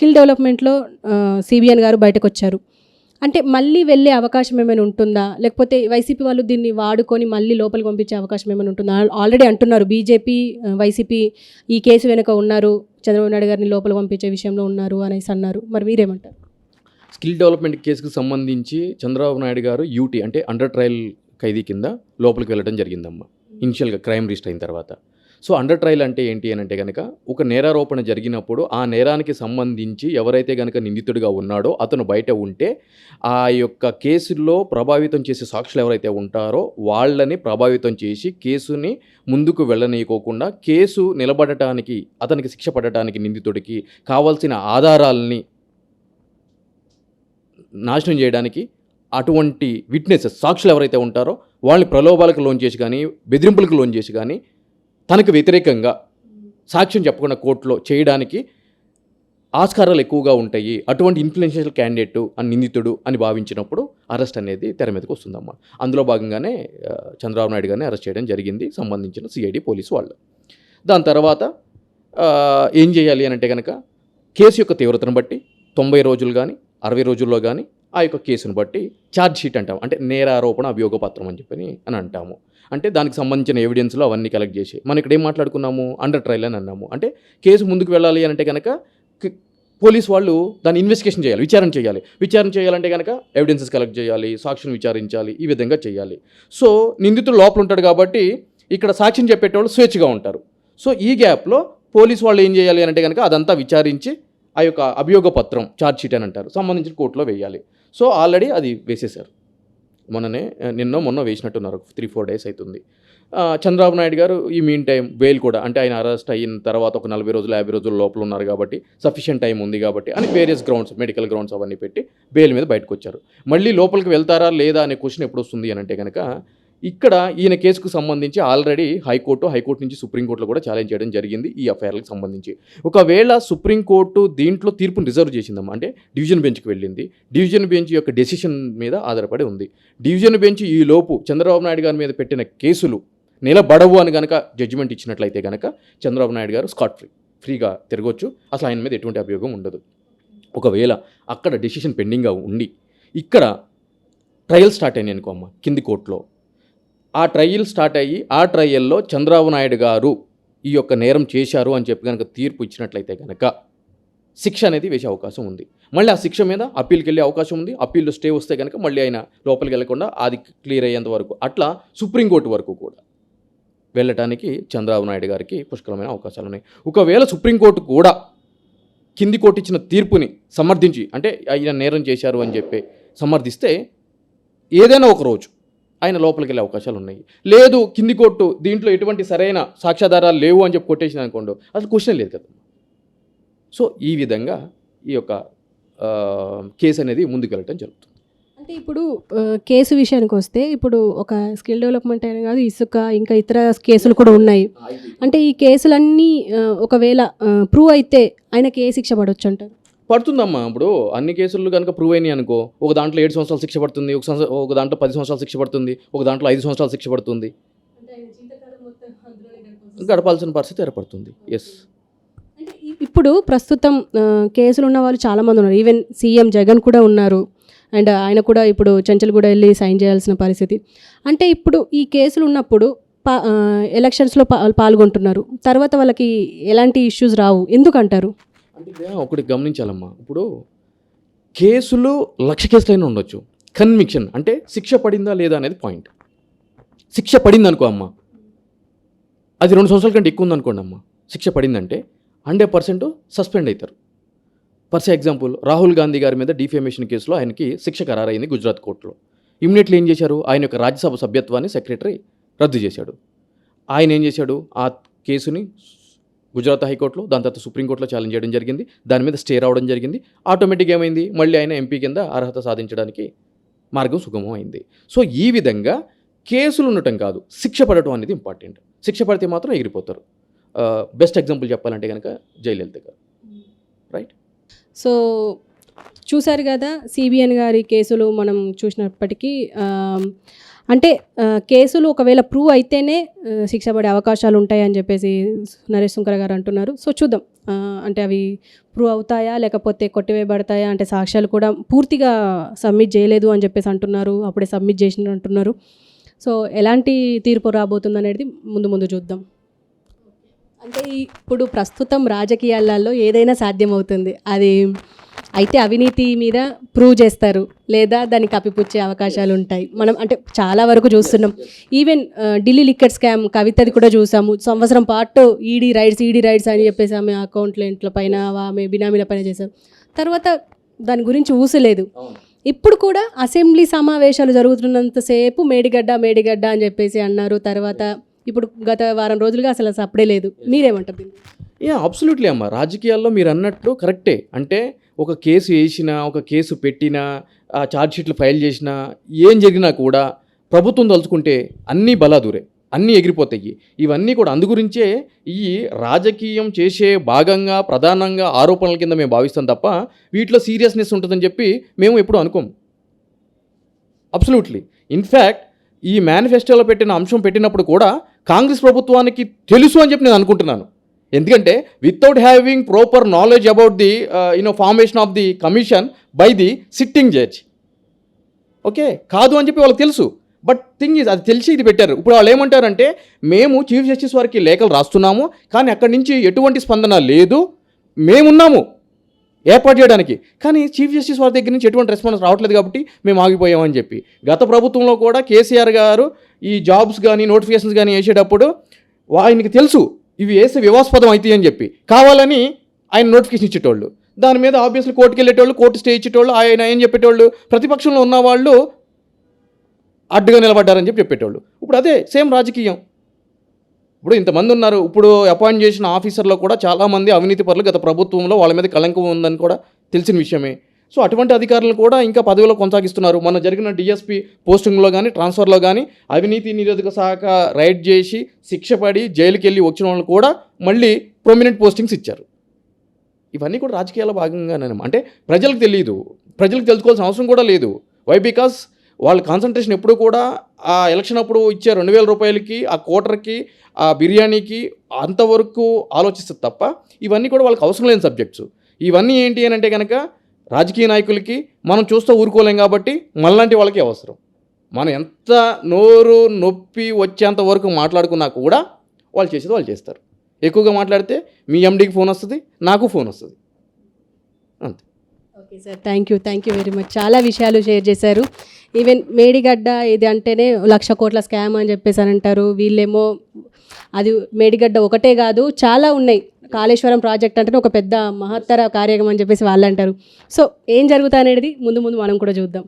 Skill డెవలప్మెంట్లో CBN గారు బయటకు వచ్చారు అంటే మళ్ళీ వెళ్ళే అవకాశం ఏమైనా ఉంటుందా? లేకపోతే వైసీపీ వాళ్ళు దీన్ని వాడుకొని మళ్ళీ లోపలికి పంపించే అవకాశం ఏమైనా ఉంటుందా? ఆల్రెడీ అంటున్నారు బీజేపీ వైసీపీ ఈ కేసు వెనుక ఉన్నారు చంద్రబాబు నాయుడు గారిని లోపలికి పంపించే విషయంలో ఉన్నారు అనేసి అన్నారు. మరి మీరేమంటారు? స్కిల్ డెవలప్మెంట్ కేసుకు సంబంధించి చంద్రబాబు నాయుడు గారు యూటీ అంటే అండర్ ట్రయల్ ఖైదీ కింద లోపలికి వెళ్ళడం జరిగిందమ్మా. ఇనిషియల్గా క్రైమ్ రిజిస్టర్ అయిన తర్వాత. సో అండర్ ట్రయల్ అంటే ఏంటి అని అంటే కనుక ఒక నేరారోపణ జరిగినప్పుడు ఆ నేరానికి సంబంధించి ఎవరైతే కనుక నిందితుడిగా ఉన్నాడో అతను బయట ఉంటే ఆ యొక్క కేసుల్లో ప్రభావితం చేసే సాక్షులు ఎవరైతే ఉంటారో వాళ్ళని ప్రభావితం చేసి కేసుని ముందుకు వెళ్ళనీయకోకుండా కేసు నిలబడటానికి అతనికి శిక్ష పడటానికి నిందితుడికి కావాల్సిన ఆధారాలని నాశనం చేయడానికి అటువంటి విట్నెసెస్ సాక్షులు ఎవరైతే ఉంటారో వాళ్ళని ప్రలోభాలకు లోన్ చేసి కానీ బెదిరింపులకు లోన్ చేసి కానీ తనకు వ్యతిరేకంగా సాక్ష్యం చెప్పకుండా కోర్టులో చేయడానికి ఆస్కారాలు ఎక్కువగా ఉంటాయి. అటువంటి ఇన్ఫ్లుయెన్షియల్ క్యాండిడేట్ అని నిందితుడు అని భావించినప్పుడు అరెస్ట్ అనేది తెర మీదకి వస్తుందమ్మా. అందులో భాగంగానే చంద్రబాబు నాయుడు గారిని అరెస్ట్ చేయడం జరిగింది. సంబంధించిన సిఐడి పోలీసు వాళ్ళు. దాని తర్వాత ఏం చేయాలి అని అంటే కనుక కేసు యొక్క తీవ్రతను బట్టి తొంభై రోజులు కానీ అరవై రోజుల్లో కానీ ఆ యొక్క కేసును బట్టి ఛార్జ్ షీట్ అంటాం. అంటే నేరారోపణ అభియోగపత్రం అని చెప్పని అని అంటాము. అంటే దానికి సంబంధించిన ఎవిడెన్స్లో అవన్నీ కలెక్ట్ చేసి మనం ఇక్కడ ఏం మాట్లాడుకున్నాము? అండర్ ట్రయల్ అని అన్నాము. అంటే కేసు ముందుకు వెళ్ళాలి అని అంటే కనుక పోలీస్ వాళ్ళు దాన్ని ఇన్వెస్టిగేషన్ చేయాలి విచారణ చేయాలి. విచారణ చేయాలంటే కనుక ఎవిడెన్సెస్ కలెక్ట్ చేయాలి సాక్షిని విచారించాలి ఈ విధంగా చేయాలి. సో నిందితుడు లోపల ఉంటాడు కాబట్టి ఇక్కడ సాక్ష్యం చెప్పేటోళ్ళు స్వేచ్ఛగా ఉంటారు. సో ఈ గ్యాప్లో పోలీస్ వాళ్ళు ఏం చేయాలి అంటే కనుక అదంతా విచారించి ఆ యొక్క అభియోగ పత్రం ఛార్జ్ షీట్ అని అంటారు. సంబంధించిన కోర్టులో వేయాలి. సో ఆల్రెడీ అది వేసేశారు. మొన్ననే నిన్న మొన్న వేసినట్టున్నారు. త్రీ ఫోర్ డేస్ అవుతుంది చంద్రబాబు నాయుడు గారు ఈ మీన్ టైం బెయిల్ కూడా అంటే ఆయన అరెస్ట్ అయిన తర్వాత ఒక నలభై రోజులు యాభై రోజుల లోపల ఉన్నారు కాబట్టి సఫిషియెంట్ టైం ఉంది కాబట్టి అని వేరియస్ గ్రౌండ్స్ మెడికల్ గ్రౌండ్స్ అవన్నీ పెట్టి బెయిల్ మీద బయటకు వచ్చారు. మళ్ళీ లోపలికి వెళ్తారా లేదా అనే క్వశ్చన్ ఎప్పుడు వస్తుంది అని అంటే కనుక ఇక్కడ ఈయన కేసుకు సంబంధించి ఆల్రెడీ హైకోర్టు హైకోర్టు నుంచి సుప్రీంకోర్టులో కూడా ఛాలెంజ్ చేయడం జరిగింది ఈ ఎఫ్ఐఆర్లకు సంబంధించి. ఒకవేళ సుప్రీంకోర్టు దీంట్లో తీర్పును రిజర్వ్ చేసిందమ్మా అంటే డివిజన్ బెంచ్కి వెళ్ళింది. డివిజన్ బెంచ్ యొక్క డెసిషన్ మీద ఆధారపడి ఉంది. డివిజన్ బెంచ్ ఈ లోపు చంద్రబాబు నాయుడు గారి మీద పెట్టిన కేసులు నిలబడవు అని కనుక జడ్జిమెంట్ ఇచ్చినట్లయితే కనుక చంద్రబాబు నాయుడు గారు స్కాట్ ఫ్రీ ఫ్రీగా తిరగొచ్చు. అసలు ఆయన మీద ఎటువంటి అభియోగం ఉండదు. ఒకవేళ అక్కడ డెసిషన్ పెండింగ్గా ఉండి ఇక్కడ ట్రయల్ స్టార్ట్ అయినాయి అనుకో అమ్మ కింది కోర్టులో. ఆ ట్రయల్ స్టార్ట్ అయ్యి ఆ ట్రయల్లో చంద్రబాబు నాయుడు గారు ఈ యొక్క నేరం చేశారు అని చెప్పి కనుక తీర్పు ఇచ్చినట్లయితే కనుక శిక్ష అనేది వేసే అవకాశం ఉంది. మళ్ళీ ఆ శిక్ష మీద అప్పీల్కి వెళ్ళే అవకాశం ఉంది. అప్పీల్లో స్టే వస్తే కనుక మళ్ళీ ఆయన లోపలికి వెళ్ళకుండా అది క్లియర్ అయ్యేంత వరకు. అట్లా సుప్రీంకోర్టు వరకు కూడా వెళ్ళటానికి చంద్రబాబు నాయుడు గారికి పుష్కలమైన అవకాశాలు ఉన్నాయి. ఒకవేళ సుప్రీంకోర్టు కూడా కింది కోర్టు ఇచ్చిన తీర్పుని సమర్థించి అంటే ఆయన నేరం చేశారు అని చెప్పి సమర్థిస్తే ఏదైనా ఒక రోజు ఆయన లోపలికి వెళ్ళే అవకాశాలు ఉన్నాయి. లేదు కింది కోర్టు దీంట్లో ఎటువంటి సరైన సాక్ష్యాధారాలు లేవు అని చెప్పి కొట్టేసిన అనుకోండి అసలు క్వశ్చన్ లేదు కదా. సో ఈ విధంగా ఈ యొక్క కేసు అనేది ముందుకు వెళ్ళటం జరుగుతుంది. అంటే ఇప్పుడు కేసు విషయానికి వస్తే ఇప్పుడు ఒక స్కిల్ డెవలప్మెంట్ అయినా కాదు ఇసుక ఇంకా ఇతర కేసులు కూడా ఉన్నాయి. అంటే ఈ కేసులన్నీ ఒకవేళ ప్రూవ్ అయితే ఆయనకి ఏ శిక్ష పడవచ్చు అంటారు? పడుతుందమ్మా. ఇప్పుడు అన్ని కేసులు కనుక ప్రూవ్ అయినాయి అనుకో ఒక దాంట్లో ఏడు సంవత్సరాలు శిక్ష పడుతుంది ఒక సంవత్సరం ఒక దాంట్లో పది సంవత్సరాలు శిక్ష పడుతుంది ఒక దాంట్లో ఐదు సంవత్సరాలు శిక్ష పడుతుంది. గడపాల్సిన పరిస్థితి ఏర్పడుతుంది. ఎస్ ఇప్పుడు ప్రస్తుతం కేసులు ఉన్న వాళ్ళు చాలామంది ఉన్నారు. ఈవెన్ సీఎం జగన్ కూడా ఉన్నారు. అండ్ ఆయన కూడా ఇప్పుడు చెంచల్ కూడా వెళ్ళి సైన్ చేయాల్సిన పరిస్థితి. అంటే ఇప్పుడు ఈ కేసులు ఉన్నప్పుడు పా ఎలక్షన్స్లో పా పాల్గొంటున్నారు. తర్వాత వాళ్ళకి ఎలాంటి ఇష్యూస్ రావు. ఎందుకు అంటారు అంటే ఒకటి గమనించాలమ్మా. ఇప్పుడు కేసులు లక్ష కేసులైనా ఉండొచ్చు. కన్విక్షన్ అంటే శిక్ష పడిందా లేదా అనేది పాయింట్ శిక్ష పడింది అనుకో అమ్మ. అది రెండు సంవత్సరాల కంటే ఎక్కువ ఉందనుకోండి అమ్మ. శిక్ష పడిందంటే హండ్రెడ్ పర్సెంట్ సస్పెండ్ అవుతారు ఫర్ ఎగ్జాంపుల్ రాహుల్ గాంధీ గారి మీద డిఫేమేషన్ కేసులో ఆయనకి శిక్ష ఖరారైంది గుజరాత్ కోర్టులో. ఇమ్మీడియట్లీ ఏం చేశారు? ఆయన యొక్క రాజ్యసభ సభ్యత్వాన్ని సెక్రటరీ రద్దు చేశాడు. ఆయన ఏం చేశాడు? ఆ కేసుని గుజరాత్ హైకోర్టులో దాని తర్వాత సుప్రీంకోర్టులో ఛాలెంజ్ చేయడం జరిగింది. దాని మీద స్టే రావడం జరిగింది. ఆటోమేటిక్ ఏమైంది? మళ్ళీ ఆయన ఎంపీ కింద అర్హత సాధించడానికి మార్గం సుగమం అయింది. సో ఈ విధంగా కేసులు ఉండటం కాదు శిక్ష పడటం అనేది ఇంపార్టెంట్ శిక్ష పడితే మాత్రం ఎగిరిపోతారు. బెస్ట్ ఎగ్జాంపుల్ చెప్పాలంటే కనుక జయలలిత గారు. రైట్ సో చూశారు కదా సిబిఎన్ గారి కేసులు మనం చూసినప్పటికీ అంటే కేసులు ఒకవేళ ప్రూవ్ అయితేనే శిక్ష పడే అవకాశాలు ఉంటాయి అని చెప్పేసి నరేష్ శంకర్ గారు అంటున్నారు. సో చూద్దాం. అంటే అవి ప్రూవ్ అవుతాయా లేకపోతే కొట్టివేయబడతాయా అంటే సాక్ష్యాలు కూడా పూర్తిగా సబ్మిట్ చేయలేదు అని చెప్పేసి అంటున్నారు. అప్పుడే సబ్మిట్ చేసిన అంటున్నారు. సో ఎలాంటి తీర్పు రాబోతుంది అనేది ముందు ముందు చూద్దాం. అంటే ఇప్పుడు ప్రస్తుతం రాజకీయాలలో ఏదైనా సాధ్యమవుతుంది. అది అయితే అవినీతి మీద ప్రూవ్ చేస్తారు లేదా దాన్ని కప్పిపుచ్చే అవకాశాలు ఉంటాయి. మనం అంటే చాలా వరకు చూస్తున్నాం. ఈవెన్ ఢిల్లీ లిక్కర్ స్కామ్ కవితది కూడా చూసాము. సంవత్సరం పాటు ఈడీ రైడ్స్ ఈడీ రైడ్స్ అని చెప్పేసి ఆమె అకౌంట్ల పైన ఆమె బినామీల పైన చేశారు. తర్వాత దాని గురించి ఊసలేదు. ఇప్పుడు కూడా అసెంబ్లీ సమావేశాలు జరుగుతున్నంతసేపు మేడిగడ్డ మేడిగడ్డ అని చెప్పేసి అన్నారు. తర్వాత ఇప్పుడు గత వారం రోజులుగా అసలు సప్పుడే లేదు. మీరేమంటారు? యా అబ్సల్యూట్లీ అమ్మ. రాజకీయాల్లో మీరు అన్నట్టు కరెక్టే. అంటే ఒక కేసు వేసినా ఒక కేసు పెట్టినా ఆ ఫైల్ చేసినా ఏం జరిగినా కూడా ప్రభుత్వం తలుచుకుంటే అన్నీ బలాదూరే అన్నీ ఎగిరిపోతాయి. ఇవన్నీ కూడా అందుగురించే ఈ రాజకీయం చేసే భాగంగా ప్రధానంగా ఆరోపణల కింద మేము భావిస్తాం తప్ప వీటిలో సీరియస్నెస్ ఉంటుందని చెప్పి మేము ఎప్పుడు అనుకోము అబ్సల్యూట్లీ ఇన్ఫ్యాక్ట్ ఈ మేనిఫెస్టోలో పెట్టిన అంశం పెట్టినప్పుడు కూడా కాంగ్రెస్ ప్రభుత్వానికి తెలుసు అని చెప్పి నేను అనుకుంటున్నాను. ఎందుకంటే without having proper knowledge about the you know formation of the commission by the sitting judge okay కాదు అని చెప్పి వాళ్ళకి తెలుసు. బట్ థింగ్ ఈజ్ అది తెలిసి ఇది పెట్టారు. ఇప్పుడు వాళ్ళు ఏమంటారంటే మేము చీఫ్ జస్టిస్ వారికి లేఖలు రాస్తున్నాము కానీ అక్కడి నుంచి ఎటువంటి స్పందన లేదు. మేమున్నాము ఏర్పాటు చేయడానికి. కానీ చీఫ్ జస్టిస్ వారి దగ్గర నుంచి ఎటువంటి రెస్పాన్స్ రావట్లేదు కాబట్టి మేము ఆగిపోయామని చెప్పి. గత ప్రభుత్వంలో కూడా కేసీఆర్ గారు ఈ జాబ్స్ కానీ నోటిఫికేషన్స్ కానీ వేసేటప్పుడు ఆయనకి తెలుసు. ఇవి వేసి వివాస్పదం అవుతాయి అని చెప్పి. కావాలని ఆయన నోటిఫికేషన్ ఇచ్చేటోళ్ళు. దాని మీద ఆబ్వియస్లీ కోర్టుకి వెళ్ళేటోళ్ళు కోర్టు స్టే ఇచ్చేటోళ్ళు ఆయన ఏం చెప్పేటోళ్ళు ప్రతిపక్షంలో ఉన్న వాళ్ళు అడ్డుగా నిలబడ్డారని చెప్పి చెప్పేటోళ్ళు. ఇప్పుడు అదే సేమ్ రాజకీయం. ఇప్పుడు ఇంతమంది ఉన్నారు. ఇప్పుడు అపాయింట్ చేసిన ఆఫీసర్లో కూడా చాలామంది అవినీతి పరులు గత ప్రభుత్వంలో వాళ్ళ మీద కళంకం ఉందని కూడా తెలిసిన విషయమే. సో అటువంటి అధికారులు కూడా ఇంకా పదవిలో కొనసాగిస్తున్నారు. మొన్న జరిగిన డిఎస్పీ పోస్టింగ్లో కానీ ట్రాన్స్ఫర్లో కానీ అవినీతి నిరోధక శాఖ రైడ్ చేసి శిక్షపడి జైలుకి వెళ్ళి వచ్చిన వాళ్ళు కూడా మళ్ళీ ప్రొమినెంట్ పోస్టింగ్స్ ఇచ్చారు. ఇవన్నీ కూడా రాజకీయాల భాగంగానే అంటే ప్రజలకు తెలియదు ప్రజలకు తెలుసుకోవాల్సిన అవసరం కూడా లేదు. వై బికాస్ వాళ్ళ కాన్సన్ట్రేషన్ ఎప్పుడు కూడా ఆ ఎలక్షన్ అప్పుడు ఇచ్చే రెండు వేల రూపాయలకి ఆ కోటర్కి ఆ బిర్యానీకి అంతవరకు ఆలోచిస్తుంది తప్ప ఇవన్నీ కూడా వాళ్ళకి అవసరం లేని సబ్జెక్ట్స్ ఇవన్నీ ఏంటి అని అంటే కనుక రాజకీయ నాయకులకి మనం చూస్తూ ఊరుకోలేం కాబట్టి మనలాంటి వాళ్ళకి అవసరం. మనం ఎంత నోరు నొప్పి వచ్చేంత వరకు మాట్లాడుకున్నా కూడా వాళ్ళు చేసేది వాళ్ళు చేస్తారు. ఎక్కువగా మాట్లాడితే మీ ఎండీకి ఫోన్ వస్తుంది నాకు ఫోన్ వస్తుంది. అంతే. Okay sir thank you thank you very much చాలా విషయాలు షేర్ చేశారు. ఈవెన్ మేడిగడ్డ ఇది అంటేనే లక్ష కోట్ల స్కామ్ అని చెప్పేసి అని అంటారు. వీళ్ళేమో అది మేడిగడ్డ ఒకటే కాదు చాలా ఉన్నాయి. కాళేశ్వరం ప్రాజెక్ట్ అంటేనే ఒక పెద్ద మహత్తర కార్యక్రమం అని చెప్పేసి వాళ్ళు అంటారు సో ఏం జరుగుతా అనేది ముందు ముందు మనం కూడా చూద్దాం.